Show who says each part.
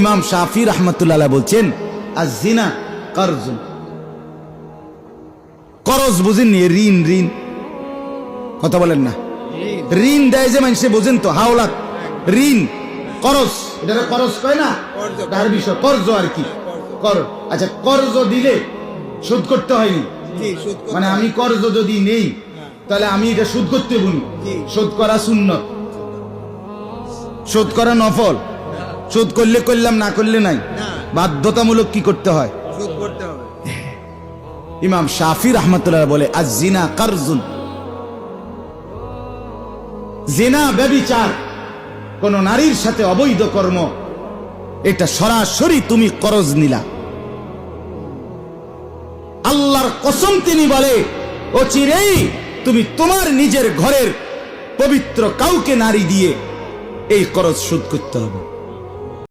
Speaker 1: ইমাম শাফি রহমতুল্লাহ বলছেন আর জিনা কর্জ করজ বুঝেননি ঋণ ঋণ। কথা বলেন না। ঋণ দেয় যে মানুষে বোঝেন তো হাওলা ঋণ করজ। এটা করজ কয় না? তার বিষয় কর্জ আর কি? কর। আচ্ছা কর্জ দিলে শোধ করতে হয়নি মানে আমি কর্জ যদি নেই তাহলে আমি এটা শোধ করতে বলি। শোধ করা শূন্য শোধ করা নফল। শোধ করলে করলাম না করলে নাই। বাধ্যতামূলক কি করতে হয়?
Speaker 2: সুদ
Speaker 1: ইমাম শাফি রহমতুল্লাহ বলে আজ জিনা কারজুন। জেনা ব্যবিচার কোন নারীর সাথে অবৈধ কর্ম এটা সরাসরি তুমি করজ নিলা। আল্লাহর কসম তিনি বলে ও চিরেই তুমি তোমার নিজের ঘরের পবিত্র কাউকে নারী দিয়ে এই করজ শোধ করতে হবে।